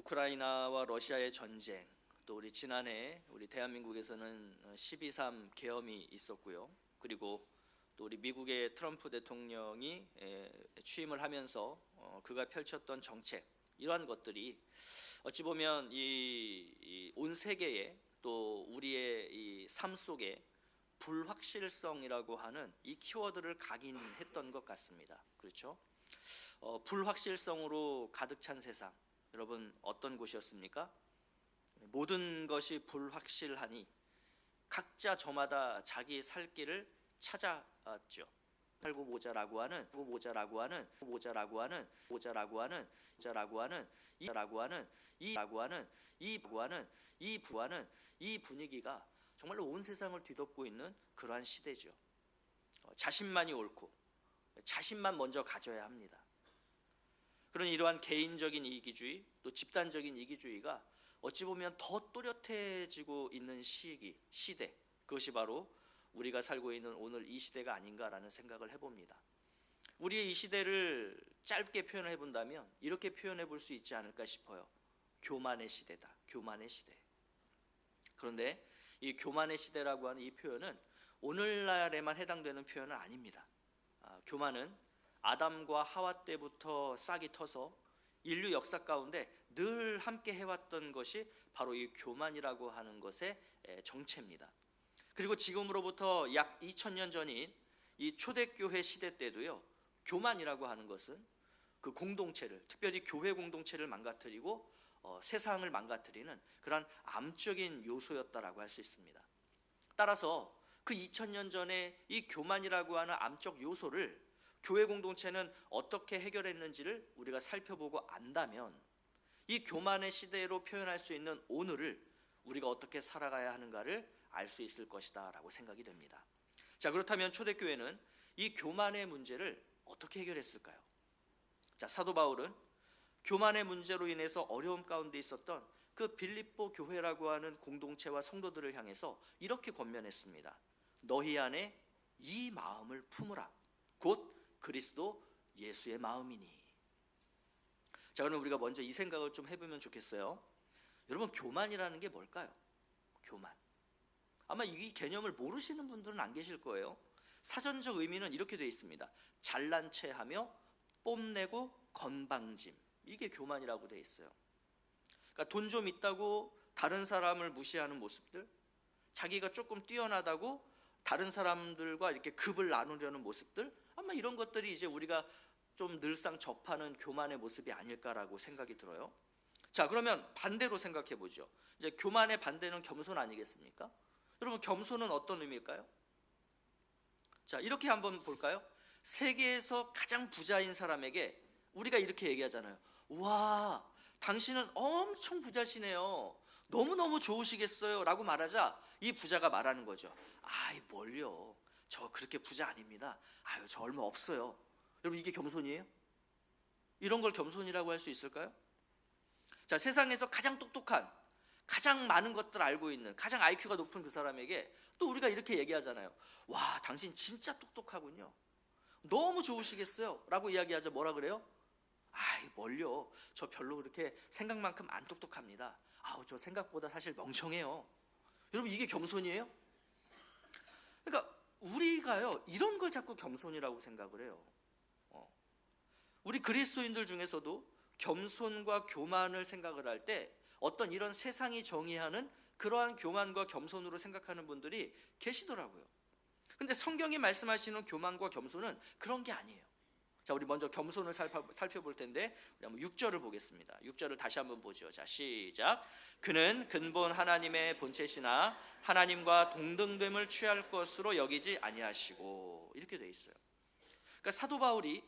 우크라이나와 러시아의 전쟁 또 우리 지난해 우리 대한민국에서는 12.3 계엄이 있었고요. 그리고 또 우리 미국의 트럼프 대통령이 에, 취임을 하면서 어, 그가 펼쳤던 정책 이러한 것들이 어찌 보면 이 온 세계에 또 우리의 이 삶 속에 불확실성이라고 하는 이 키워드를 각인했던 것 같습니다. 그렇죠? 어, 불확실성으로 가득 찬 세상. 여러분 어떤 곳이었습니까? 모든 것이 불확실하니 각자 저마다 자기 살 길을 찾아왔죠. 살고 보자라고 하는 살고 보자라고 하는 보자라고 하는 보자라고 하는 자라고 하는 이라고 하는 이라고 하는 이라고 하는 이 부하는 이 분위기가 정말로 온 세상을 뒤덮고 있는 그러한 시대죠. 어, 자신만이 옳고 자신만 먼저 가져야 합니다. 그런 이러한 개인적인 이기주의 또 집단적인 이기주의가 어찌 보면 더 또렷해지고 있는 시기 시대 그것이 바로 우리가 살고 있는 오늘 이 시대가 아닌가라는 생각을 해봅니다. 우리의 이 시대를 짧게 표현해 본다면 이렇게 표현해 볼 수 있지 않을까 싶어요. 교만의 시대다. 교만의 시대. 그런데 이 교만의 시대라고 하는 이 표현은 오늘날에만 해당되는 표현은 아닙니다. 아, 교만은 아담과 하와 때부터 싹이 터서 인류 역사 가운데 늘 함께 해왔던 것이 바로 이 교만이라고 하는 것의 정체입니다. 그리고 지금으로부터 약 2000년 전인 이 초대교회 시대 때도요, 교만이라고 하는 것은 그 공동체를, 특별히 교회 공동체를 망가뜨리고 어, 세상을 망가뜨리는 그러한 암적인 요소였다라고 할 수 있습니다. 따라서 그 2000년 전에 이 교만이라고 하는 암적 요소를 교회 공동체는 어떻게 해결했는지를 우리가 살펴보고 안다면 이 교만의 시대로 표현할 수 있는 오늘을 우리가 어떻게 살아가야 하는가를 알 수 있을 것이다라고 생각이 됩니다. 자, 그렇다면 초대교회는 이 교만의 문제를 어떻게 해결했을까요? 자, 사도 바울은 교만의 문제로 인해서 어려움 가운데 있었던 그 빌립보 교회라고 하는 공동체와 성도들을 향해서 이렇게 권면했습니다. 너희 안에 이 마음을 품으라. 곧 그리스도 예수의 마음이니. 자, 그러면 우리가 먼저 이 생각을 좀 해보면 좋겠어요. 여러분, 교만이라는 게 뭘까요? 교만. 아마 이 개념을 모르시는 분들은 안 계실 거예요. 사전적 의미는 이렇게 되어 있습니다. 잘난 체 하며 뽐내고 건방짐. 이게 교만이라고 되어 있어요. 그러니까 돈 좀 있다고 다른 사람을 무시하는 모습들, 자기가 조금 뛰어나다고 다른 사람들과 이렇게 급을 나누려는 모습들, 아마 이런 것들이 이제 우리가 좀 늘상 접하는 교만의 모습이 아닐까라고 생각이 들어요. 자, 그러면 반대로 생각해 보죠. 이제 교만의 반대는 겸손 아니겠습니까? 여러분, 겸손은 어떤 의미일까요? 자, 이렇게 한번 볼까요? 세계에서 가장 부자인 사람에게 우리가 이렇게 얘기하잖아요. 와, 당신은 엄청 부자시네요. 너무너무 좋으시겠어요. 라고 말하자 이 부자가 말하는 거죠. 아이, 뭘요. 저 그렇게 부자 아닙니다. 아유, 저 얼마 없어요. 여러분, 이게 겸손이에요? 이런 걸 겸손이라고 할 수 있을까요? 자, 세상에서 가장 똑똑한, 가장 많은 것들 알고 있는, 가장 IQ가 높은 그 사람에게 또 우리가 이렇게 얘기하잖아요. 와, 당신 진짜 똑똑하군요. 너무 좋으시겠어요? 라고 이야기하자 뭐라 그래요? 아이, 뭘요? 저 별로 그렇게 생각만큼 안 똑똑합니다. 아우, 저 생각보다 사실 멍청해요. 여러분, 이게 겸손이에요? 그러니까 우리가요, 이런 걸 자꾸 겸손이라고 생각을 해요. 어. 우리 그리스도인들 중에서도 겸손과 교만을 생각을 할 때 어떤 이런 세상이 정의하는 그러한 교만과 겸손으로 생각하는 분들이 계시더라고요. 근데 성경이 말씀하시는 교만과 겸손은 그런 게 아니에요. 자, 우리 먼저 겸손을 살펴, 볼 텐데 우리 한번 6절을 보겠습니다. 6절을 다시 한번 보죠. 자, 시작. 그는 근본 하나님의 본체시나 하나님과 동등됨을 취할 것으로 여기지 아니하시고 이렇게 돼 있어요. 그러니까 사도 바울이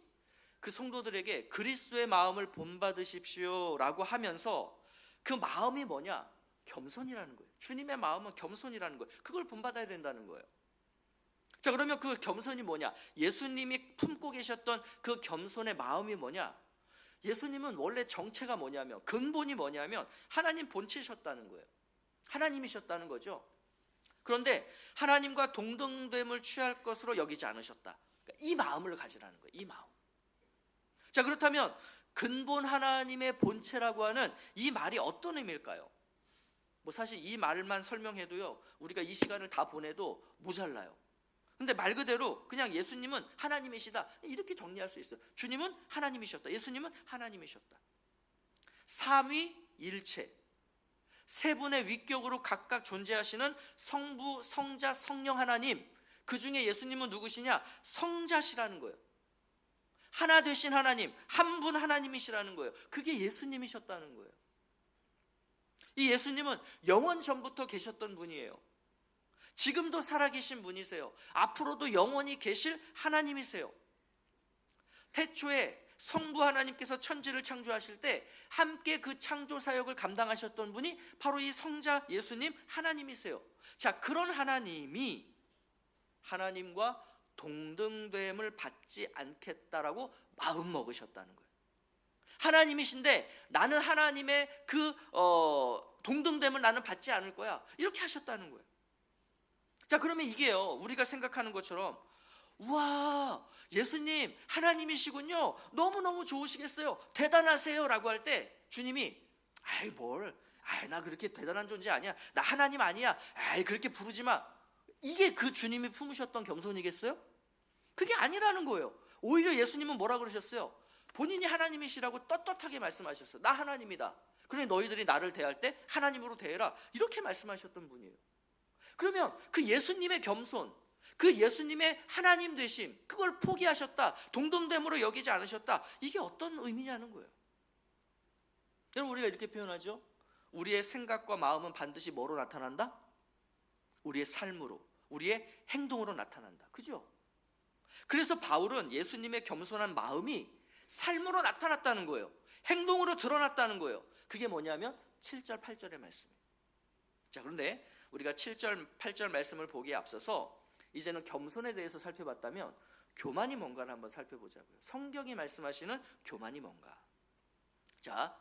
그 성도들에게 그리스도의 마음을 본받으십시오라고 하면서 그 마음이 뭐냐? 겸손이라는 거예요. 주님의 마음은 겸손이라는 거예요. 그걸 본받아야 된다는 거예요. 자, 그러면 그 겸손이 뭐냐? 예수님이 품고 계셨던 그 겸손의 마음이 뭐냐? 예수님은 원래 정체가 뭐냐면, 근본이 뭐냐면, 하나님 본체셨다는 거예요. 하나님이셨다는 거죠. 그런데 하나님과 동등됨을 취할 것으로 여기지 않으셨다. 그러니까 이 마음을 가지라는 거예요. 이 마음. 자, 그렇다면 근본 하나님의 본체라고 하는 이 말이 어떤 의미일까요? 뭐 사실 이 말만 설명해도요, 우리가 이 시간을 다 보내도 모자라요. 근데 말 그대로 그냥 예수님은 하나님이시다. 이렇게 정리할 수 있어요. 주님은 하나님이셨다. 예수님은 하나님이셨다. 삼위 일체. 세 분의 위격으로 각각 존재하시는 성부, 성자, 성령 하나님. 그 중에 예수님은 누구시냐? 성자시라는 거예요. 하나 되신 하나님, 한 분 하나님이시라는 거예요. 그게 예수님이셨다는 거예요. 이 예수님은 영원 전부터 계셨던 분이에요. 지금도 살아계신 분이세요. 앞으로도 영원히 계실 하나님이세요. 태초에 성부 하나님께서 천지를 창조하실 때 함께 그 창조 사역을 감당하셨던 분이 바로 이 성자 예수님 하나님이세요. 자, 그런 하나님이 하나님과 동등됨을 받지 않겠다라고 마음 먹으셨다는 거예요. 하나님이신데 나는 하나님의 그 어, 동등됨을 나는 받지 않을 거야. 이렇게 하셨다는 거예요. 자, 그러면 이게요. 우리가 생각하는 것처럼 우와, 예수님 하나님이시군요. 너무너무 좋으시겠어요. 대단하세요라고 할 때 주님이 아이 뭘? 아이 나 그렇게 대단한 존재 아니야. 나 하나님 아니야. 아이 그렇게 부르지 마. 이게 그 주님이 품으셨던 겸손이겠어요? 그게 아니라는 거예요. 오히려 예수님은 뭐라 그러셨어요? 본인이 하나님이시라고 떳떳하게 말씀하셨어요. 나 하나님이다. 그래 너희들이 나를 대할 때 하나님으로 대해라. 이렇게 말씀하셨던 분이에요. 그러면 그 예수님의 겸손, 그 예수님의 하나님 되심, 그걸 포기하셨다. 동등됨으로 여기지 않으셨다. 이게 어떤 의미냐는 거예요. 여러분 우리가 이렇게 표현하죠. 우리의 생각과 마음은 반드시 뭐로 나타난다? 우리의 삶으로, 우리의 행동으로 나타난다. 그죠? 그래서 바울은 예수님의 겸손한 마음이 삶으로 나타났다는 거예요. 행동으로 드러났다는 거예요. 그게 뭐냐면 7절, 8절의 말씀이에요. 자, 그런데 우리가 7절, 8절 말씀을 보기에 앞서서 이제는 겸손에 대해서 살펴봤다면 교만이 뭔가를 한번 살펴보자고요. 성경이 말씀하시는 교만이 뭔가. 자,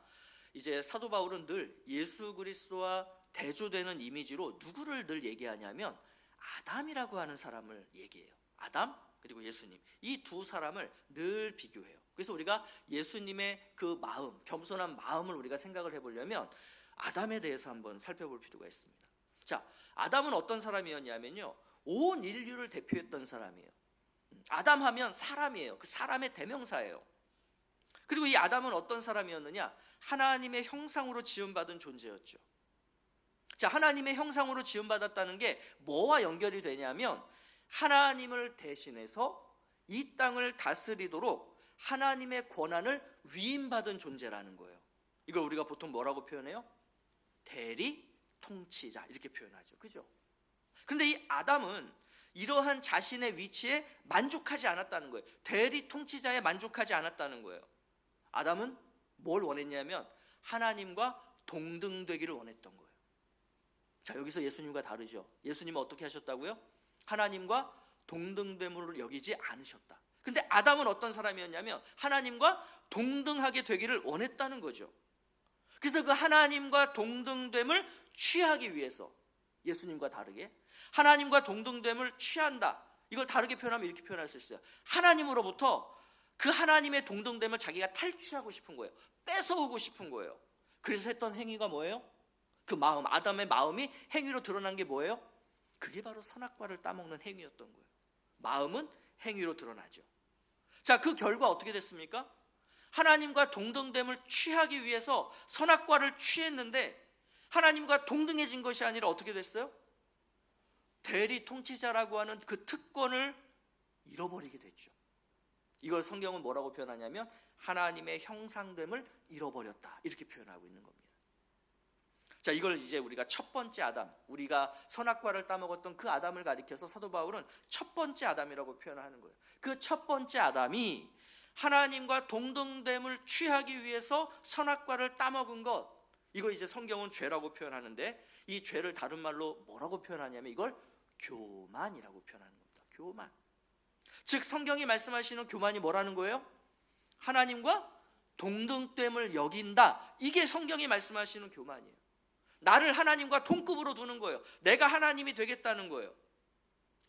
이제 사도 바울은 늘 예수 그리스도와 대조되는 이미지로 누구를 늘 얘기하냐면 아담이라고 하는 사람을 얘기해요. 아담 그리고 예수님. 이 두 사람을 늘 비교해요. 그래서 우리가 예수님의 그 마음, 겸손한 마음을 우리가 생각을 해보려면 아담에 대해서 한번 살펴볼 필요가 있습니다. 자, 아담은 어떤 사람이었냐면요. 온 인류를 대표했던 사람이에요. 아담 하면 사람이에요. 그 사람의 대명사예요. 그리고 이 아담은 어떤 사람이었느냐? 하나님의 형상으로 지음받은 존재였죠. 자, 하나님의 형상으로 지음받았다는 게 뭐와 연결이 되냐면 하나님을 대신해서 이 땅을 다스리도록 하나님의 권한을 위임받은 존재라는 거예요. 이걸 우리가 보통 뭐라고 표현해요? 대리 통치자 이렇게 표현하죠. 그죠? 근데 이 아담은 이러한 자신의 위치에 만족하지 않았다는 거예요. 대리 통치자에 만족하지 않았다는 거예요. 아담은 뭘 원했냐면 하나님과 동등되기를 원했던 거예요. 자, 여기서 예수님과 다르죠. 예수님은 어떻게 하셨다고요? 하나님과 동등됨으로 여기지 않으셨다. 근데 아담은 어떤 사람이었냐면 하나님과 동등하게 되기를 원했다는 거죠. 그래서 그 하나님과 동등됨을 취하기 위해서 예수님과 다르게 하나님과 동등됨을 취한다. 이걸 다르게 표현하면 이렇게 표현할 수 있어요. 하나님으로부터 그 하나님의 동등됨을 자기가 탈취하고 싶은 거예요. 뺏어오고 싶은 거예요. 그래서 했던 행위가 뭐예요? 그 마음, 아담의 마음이 행위로 드러난 게 뭐예요? 그게 바로 선악과를 따먹는 행위였던 거예요. 마음은 행위로 드러나죠. 자, 그 결과 어떻게 됐습니까? 하나님과 동등됨을 취하기 위해서 선악과를 취했는데 하나님과 동등해진 것이 아니라 어떻게 됐어요? 대리 통치자라고 하는 그 특권을 잃어버리게 됐죠. 이걸 성경은 뭐라고 표현하냐면 하나님의 형상됨을 잃어버렸다. 이렇게 표현하고 있는 겁니다. 자, 이걸 이제 우리가 첫 번째 아담, 우리가 선악과를 따먹었던 그 아담을 가리켜서 사도 바울은 첫 번째 아담이라고 표현하는 거예요. 그 첫 번째 아담이 하나님과 동등됨을 취하기 위해서 선악과를 따먹은 것, 이걸 이제 성경은 죄라고 표현하는데 이 죄를 다른 말로 뭐라고 표현하냐면 이걸 교만이라고 표현하는 겁니다. 교만. 즉 성경이 말씀하시는 교만이 뭐라는 거예요? 하나님과 동등됨을 여긴다. 이게 성경이 말씀하시는 교만이에요. 나를 하나님과 동급으로 두는 거예요. 내가 하나님이 되겠다는 거예요.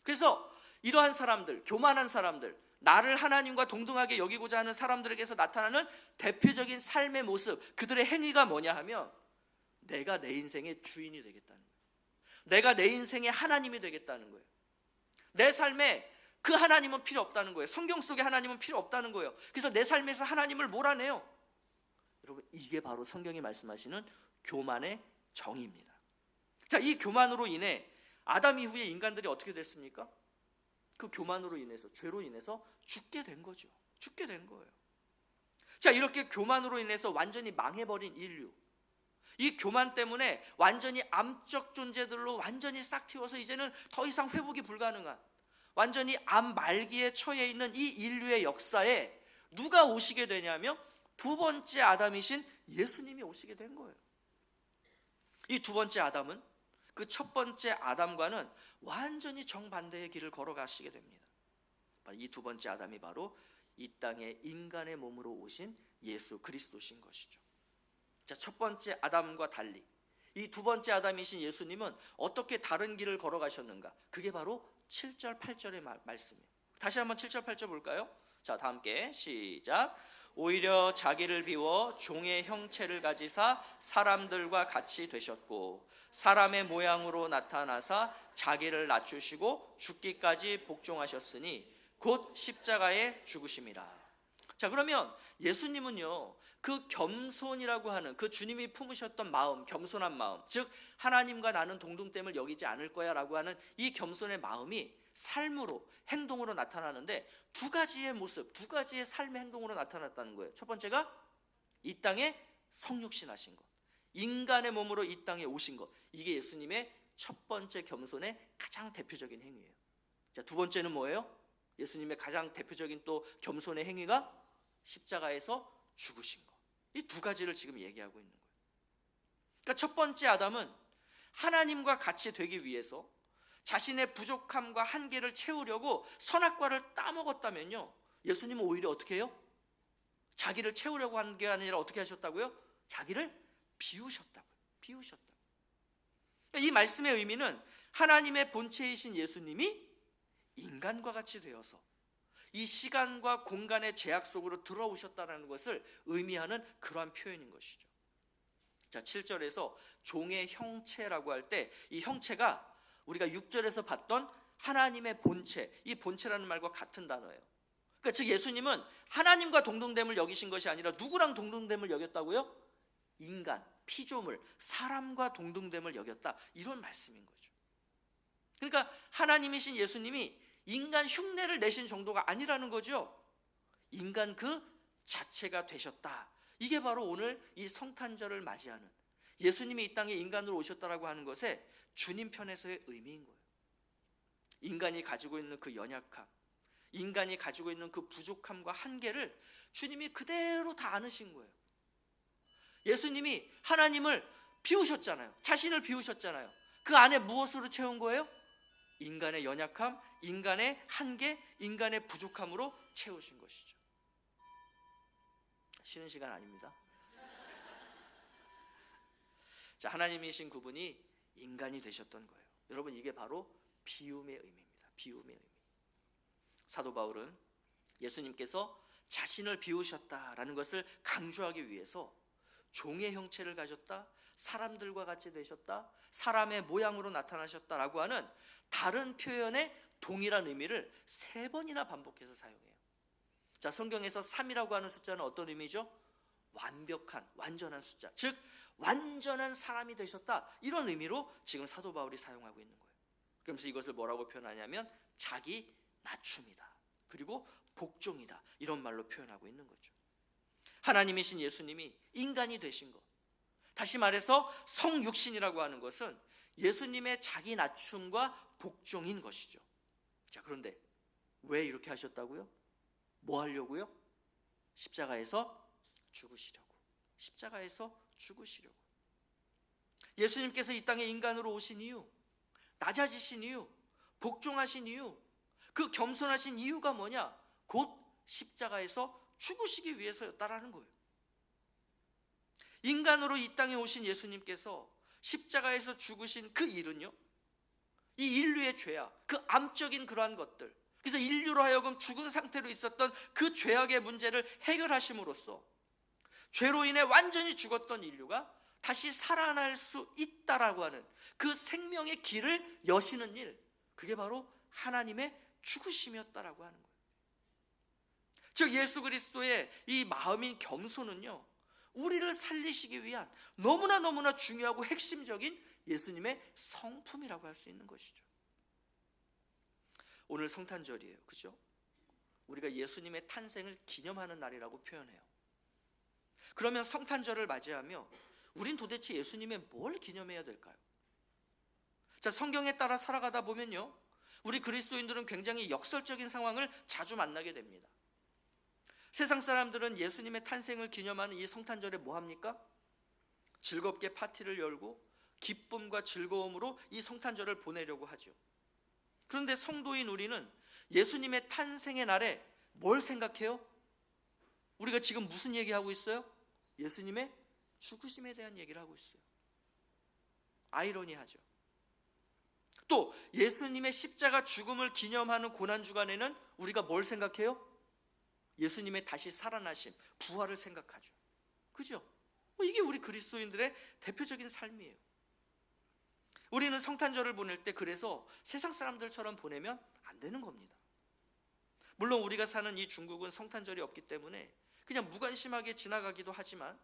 그래서 이러한 사람들, 교만한 사람들, 나를 하나님과 동등하게 여기고자 하는 사람들에게서 나타나는 대표적인 삶의 모습, 그들의 행위가 뭐냐 하면 내가 내 인생의 주인이 되겠다는 거예요. 내가 내 인생의 하나님이 되겠다는 거예요. 내 삶에 그 하나님은 필요 없다는 거예요. 성경 속에 하나님은 필요 없다는 거예요. 그래서 내 삶에서 하나님을 몰아내요. 여러분, 이게 바로 성경이 말씀하시는 교만의 정의입니다. 자, 이 교만으로 인해 아담 이후에 인간들이 어떻게 됐습니까? 그 교만으로 인해서 죄로 인해서 죽게 된 거죠. 죽게 된 거예요. 자, 이렇게 교만으로 인해서 완전히 망해버린 인류. 이 교만 때문에 완전히 암적 존재들로 완전히 싹 틔워서 이제는 더 이상 회복이 불가능한 완전히 암 말기에 처해 있는 이 인류의 역사에 누가 오시게 되냐면 두 번째 아담이신 예수님이 오시게 된 거예요. 이 두 번째 아담은 그 첫 번째 아담과는 완전히 정반대의 길을 걸어가시게 됩니다. 이 두 번째 아담이 바로 이 땅에 인간의 몸으로 오신 예수 그리스도신 것이죠. 자, 첫 번째 아담과 달리 이 두 번째 아담이신 예수님은 어떻게 다른 길을 걸어가셨는가? 그게 바로 7절, 8절의 말, 말씀이에요. 다시 한번 7절, 8절 볼까요? 자, 다 함께 시작. 오히려 자기를 비워 종의 형체를 가지사 사람들과 같이 되셨고 사람의 모양으로 나타나사 자기를 낮추시고 죽기까지 복종하셨으니 곧 십자가에 죽으심이라. 자, 그러면 예수님은요, 그 겸손이라고 하는 그 주님이 품으셨던 마음, 겸손한 마음, 즉, 하나님과 나는 동등됨을 여기지 않을 거야 라고 하는 이 겸손의 마음이 삶으로, 행동으로 나타나는데 두 가지의 모습, 두 가지의 삶의 행동으로 나타났다는 거예요. 첫 번째가 이 땅에 성육신 하신 것. 인간의 몸으로 이 땅에 오신 것. 이게 예수님의 첫 번째 겸손의 가장 대표적인 행위예요. 자, 두 번째는 뭐예요? 예수님의 가장 대표적인 또 겸손의 행위가 십자가에서 죽으신 것. 이 두 가지를 지금 얘기하고 있는 거예요. 그러니까 첫 번째 아담은 하나님과 같이 되기 위해서 자신의 부족함과 한계를 채우려고 선악과를 따먹었다면요. 예수님은 오히려 어떻게 해요? 자기를 채우려고 한 게 아니라 어떻게 하셨다고요? 자기를 비우셨다고요. 비우셨다고요. 이 말씀의 의미는 하나님의 본체이신 예수님이 인간과 같이 되어서 이 시간과 공간의 제약 속으로 들어오셨다는 것을 의미하는 그러한 표현인 것이죠. 자, 7절에서 종의 형체라고 할 때 이 형체가 우리가 6절에서 봤던 하나님의 본체, 이 본체라는 말과 같은 단어예요. 그러니까 즉 예수님은 하나님과 동등됨을 여기신 것이 아니라 누구랑 동등됨을 여겼다고요? 인간, 피조물, 사람과 동등됨을 여겼다. 이런 말씀인 거죠. 그러니까 하나님이신 예수님이 인간 흉내를 내신 정도가 아니라는 거죠. 인간 그 자체가 되셨다. 이게 바로 오늘 이 성탄절을 맞이하는 예수님이 이 땅에 인간으로 오셨다라고 하는 것에 주님 편에서의 의미인 거예요. 인간이 가지고 있는 그 연약함, 인간이 가지고 있는 그 부족함과 한계를 주님이 그대로 다 안으신 거예요. 예수님이 하나님을 비우셨잖아요. 자신을 비우셨잖아요. 그 안에 무엇으로 채운 거예요? 인간의 연약함, 인간의 한계, 인간의 부족함으로 채우신 것이죠. 쉬는 시간 아닙니다. 자, 하나님이신 그분이 인간이 되셨던 거예요. 여러분 이게 바로 비움의 의미입니다. 비움의 의미. 사도 바울은 예수님께서 자신을 비우셨다라는 것을 강조하기 위해서 종의 형체를 가졌다, 사람들과 같이 되셨다, 사람의 모양으로 나타나셨다라고 하는 다른 표현의 동일한 의미를 세 번이나 반복해서 사용해요. 자, 성경에서 3이라고 하는 숫자는 어떤 의미죠? 완벽한, 완전한 숫자. 즉, 완전한 사람이 되셨다. 이런 의미로 지금 사도 바울이 사용하고 있는 거예요. 그러면서 이것을 뭐라고 표현하냐면 자기 낮춤이다. 그리고 복종이다. 이런 말로 표현하고 있는 거죠. 하나님이신 예수님이 인간이 되신 것. 다시 말해서 성육신이라고 하는 것은 예수님의 자기 낮춤과 복종인 것이죠. 자, 그런데 왜 이렇게 하셨다고요? 뭐 하려고요? 십자가에서 죽으시려고. 십자가에서 죽으시려고. 예수님께서 이 땅에 인간으로 오신 이유, 낮아지신 이유, 복종하신 이유, 그 겸손하신 이유가 뭐냐? 곧 십자가에서 죽으시기 위해서였다라는 거예요. 인간으로 이 땅에 오신 예수님께서 십자가에서 죽으신 그 일은요, 이 인류의 죄악, 그 암적인 그러한 것들, 그래서 인류로 하여금 죽은 상태로 있었던 그 죄악의 문제를 해결하심으로써 죄로 인해 완전히 죽었던 인류가 다시 살아날 수 있다라고 하는 그 생명의 길을 여시는 일, 그게 바로 하나님의 죽으심이었다라고 하는 거예요. 즉 예수 그리스도의 이 마음인 겸손은요. 우리를 살리시기 위한 너무나 너무나 중요하고 핵심적인 예수님의 성품이라고 할 수 있는 것이죠. 오늘 성탄절이에요. 그죠? 우리가 예수님의 탄생을 기념하는 날이라고 표현해요. 그러면 성탄절을 맞이하며 우린 도대체 예수님의 뭘 기념해야 될까요? 자, 성경에 따라 살아가다 보면요. 우리 그리스도인들은 굉장히 역설적인 상황을 자주 만나게 됩니다. 세상 사람들은 예수님의 탄생을 기념하는 이 성탄절에 뭐 합니까? 즐겁게 파티를 열고 기쁨과 즐거움으로 이 성탄절을 보내려고 하죠. 그런데 성도인 우리는 예수님의 탄생의 날에 뭘 생각해요? 우리가 지금 무슨 얘기하고 있어요? 예수님의 죽으심에 대한 얘기를 하고 있어요. 아이러니하죠. 또 예수님의 십자가 죽음을 기념하는 고난 주간에는 우리가 뭘 생각해요? 예수님의 다시 살아나심, 부활을 생각하죠. 그죠? 뭐 이게 우리 그리스도인들의 대표적인 삶이에요. 우리는 성탄절을 보낼 때 그래서 세상 사람들처럼 보내면 안 되는 겁니다. 물론 우리가 사는 이 중국은 성탄절이 없기 때문에 그냥 무관심하게 지나가기도 하지만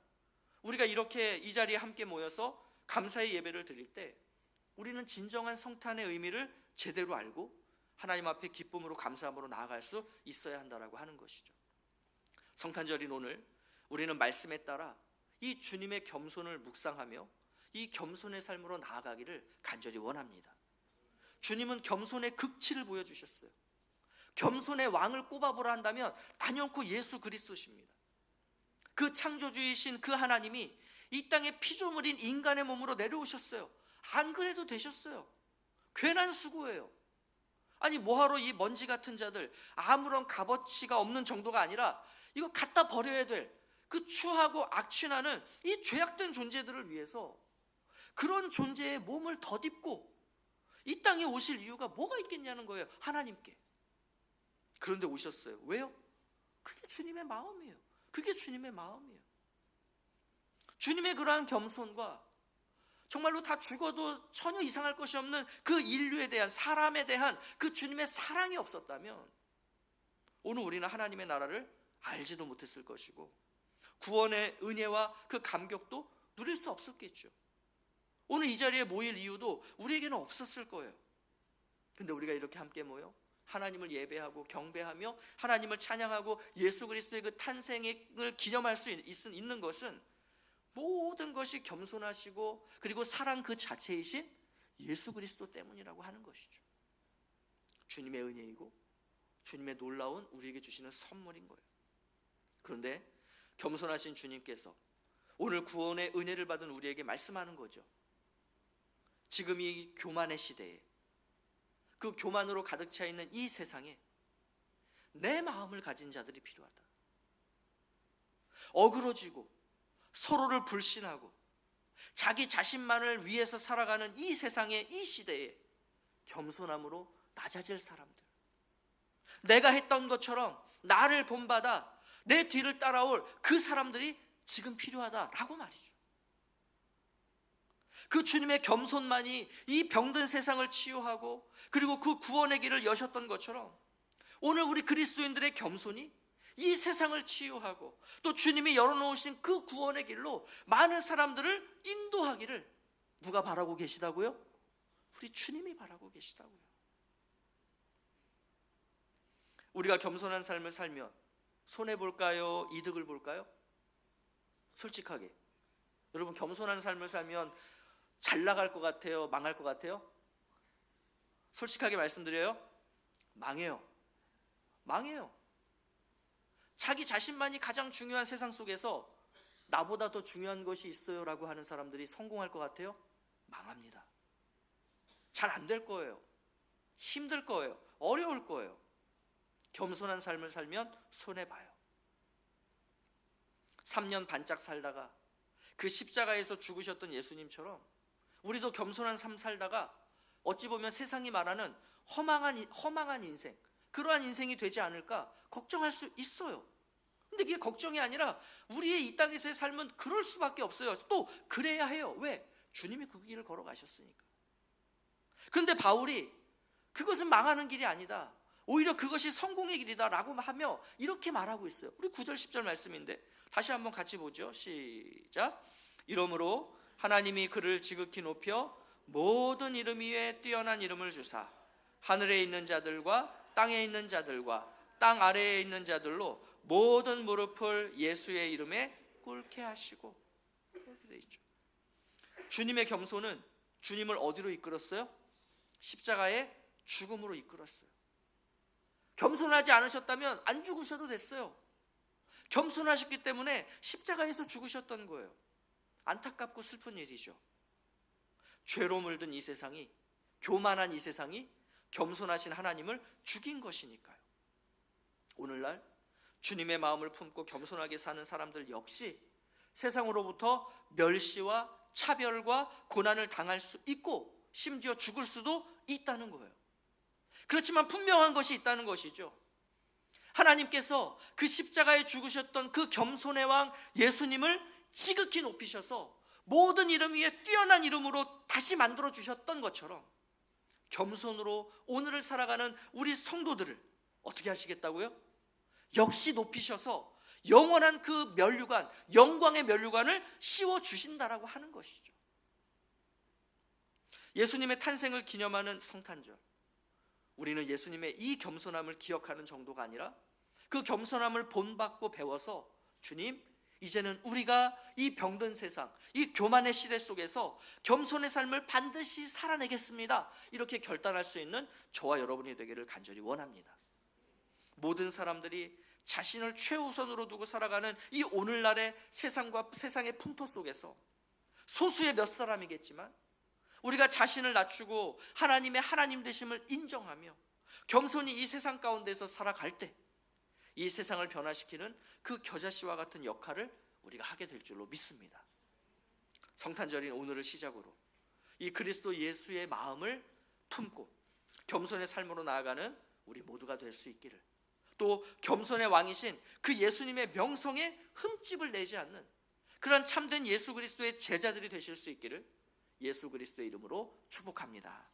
우리가 이렇게 이 자리에 함께 모여서 감사의 예배를 드릴 때 우리는 진정한 성탄의 의미를 제대로 알고 하나님 앞에 기쁨으로 감사함으로 나아갈 수 있어야 한다라고 하는 것이죠. 성탄절인 오늘 우리는 말씀에 따라 이 주님의 겸손을 묵상하며 이 겸손의 삶으로 나아가기를 간절히 원합니다. 주님은 겸손의 극치를 보여주셨어요. 겸손의 왕을 꼽아보라 한다면 단연코 예수 그리스도십니다. 그 창조주이신 그 하나님이 이 땅에 피조물인 인간의 몸으로 내려오셨어요. 안 그래도 되셨어요. 괜한 수고예요. 아니 뭐하러 이 먼지 같은 자들 아무런 값어치가 없는 정도가 아니라 이거 갖다 버려야 될 그 추하고 악취나는 이 죄악된 존재들을 위해서 그런 존재의 몸을 덧입고 이 땅에 오실 이유가 뭐가 있겠냐는 거예요. 하나님께. 그런데 오셨어요. 왜요? 그게 주님의 마음이에요. 그게 주님의 마음이에요. 주님의 그러한 겸손과 정말로 다 죽어도 전혀 이상할 것이 없는 그 인류에 대한 사람에 대한 그 주님의 사랑이 없었다면 오늘 우리는 하나님의 나라를 알지도 못했을 것이고 구원의 은혜와 그 감격도 누릴 수 없었겠죠. 오늘 이 자리에 모일 이유도 우리에게는 없었을 거예요. 근데 우리가 이렇게 함께 모여 하나님을 예배하고 경배하며 하나님을 찬양하고 예수 그리스도의 그 탄생을 기념할 수 있는 것은 모든 것이 겸손하시고 그리고 사랑 그 자체이신 예수 그리스도 때문이라고 하는 것이죠. 주님의 은혜이고 주님의 놀라운 우리에게 주시는 선물인 거예요. 그런데 겸손하신 주님께서 오늘 구원의 은혜를 받은 우리에게 말씀하는 거죠. 지금 이 교만의 시대에 그 교만으로 가득 차 있는 이 세상에 내 마음을 가진 자들이 필요하다. 어그러지고 서로를 불신하고 자기 자신만을 위해서 살아가는 이 세상의 이 시대에 겸손함으로 낮아질 사람들. 내가 했던 것처럼 나를 본받아 내 뒤를 따라올 그 사람들이 지금 필요하다라고 말이죠. 그 주님의 겸손만이 이 병든 세상을 치유하고 그리고 그 구원의 길을 여셨던 것처럼 오늘 우리 그리스도인들의 겸손이 이 세상을 치유하고 또 주님이 열어놓으신 그 구원의 길로 많은 사람들을 인도하기를 누가 바라고 계시다고요? 우리 주님이 바라고 계시다고요. 우리가 겸손한 삶을 살면 손해 볼까요? 이득을 볼까요? 솔직하게. 여러분 겸손한 삶을 살면 잘 나갈 것 같아요? 망할 것 같아요? 솔직하게 말씀드려요. 망해요. 망해요. 자기 자신만이 가장 중요한 세상 속에서 나보다 더 중요한 것이 있어요 라고 하는 사람들이 성공할 것 같아요? 망합니다. 잘 안 될 거예요. 힘들 거예요. 어려울 거예요. 겸손한 삶을 살면 손해봐요. 3년 반짝 살다가 그 십자가에서 죽으셨던 예수님처럼 우리도 겸손한 삶 살다가 어찌 보면 세상이 말하는 허망한, 허망한 인생, 그 그러한 인생이 되지 않을까 걱정할 수 있어요. 근데 그게 걱정이 아니라 우리의 이 땅에서의 삶은 그럴 수밖에 없어요. 또 그래야 해요. 왜? 주님이 그 길을 걸어가셨으니까. 그런데 바울이 그것은 망하는 길이 아니다. 오히려 그것이 성공의 길이다라고 하며 이렇게 말하고 있어요. 우리 9절 10절 말씀인데 다시 한번 같이 보죠. 시작. 이러므로 하나님이 그를 지극히 높여 모든 이름 위에 뛰어난 이름을 주사 하늘에 있는 자들과 땅에 있는 자들과 땅 아래에 있는 자들로 모든 무릎을 예수의 이름에 꿇게 하시고 있죠. 주님의 겸손은 주님을 어디로 이끌었어요? 십자가의 죽음으로 이끌었어요. 겸손하지 않으셨다면 안 죽으셔도 됐어요. 겸손하셨기 때문에 십자가에서 죽으셨던 거예요. 안타깝고 슬픈 일이죠. 죄로 물든 이 세상이 교만한 이 세상이 겸손하신 하나님을 죽인 것이니까요. 오늘날 주님의 마음을 품고 겸손하게 사는 사람들 역시 세상으로부터 멸시와 차별과 고난을 당할 수 있고 심지어 죽을 수도 있다는 거예요. 그렇지만 분명한 것이 있다는 것이죠. 하나님께서 그 십자가에 죽으셨던 그 겸손의 왕 예수님을 지극히 높이셔서 모든 이름 위에 뛰어난 이름으로 다시 만들어 주셨던 것처럼 겸손으로 오늘을 살아가는 우리 성도들을 어떻게 하시겠다고요? 역시 높이셔서 영원한 그 면류관, 영광의 면류관을 씌워 주신다라고 하는 것이죠. 예수님의 탄생을 기념하는 성탄절. 우리는 예수님의 이 겸손함을 기억하는 정도가 아니라 그 겸손함을 본받고 배워서 주님, 이제는 우리가 이 병든 세상, 이 교만의 시대 속에서 겸손의 삶을 반드시 살아내겠습니다. 이렇게 결단할 수 있는 저와 여러분이 되기를 간절히 원합니다. 모든 사람들이 자신을 최우선으로 두고 살아가는 이 오늘날의 세상과 세상의 풍토 속에서 소수의 몇 사람이겠지만 우리가 자신을 낮추고 하나님의 하나님 되심을 인정하며 겸손히 이 세상 가운데서 살아갈 때 이 세상을 변화시키는 그 겨자씨와 같은 역할을 우리가 하게 될 줄로 믿습니다. 성탄절인 오늘을 시작으로 이 그리스도 예수의 마음을 품고 겸손의 삶으로 나아가는 우리 모두가 될 수 있기를 또 겸손의 왕이신 그 예수님의 명성에 흠집을 내지 않는 그런 참된 예수 그리스도의 제자들이 되실 수 있기를 예수 그리스도의 이름으로 축복합니다.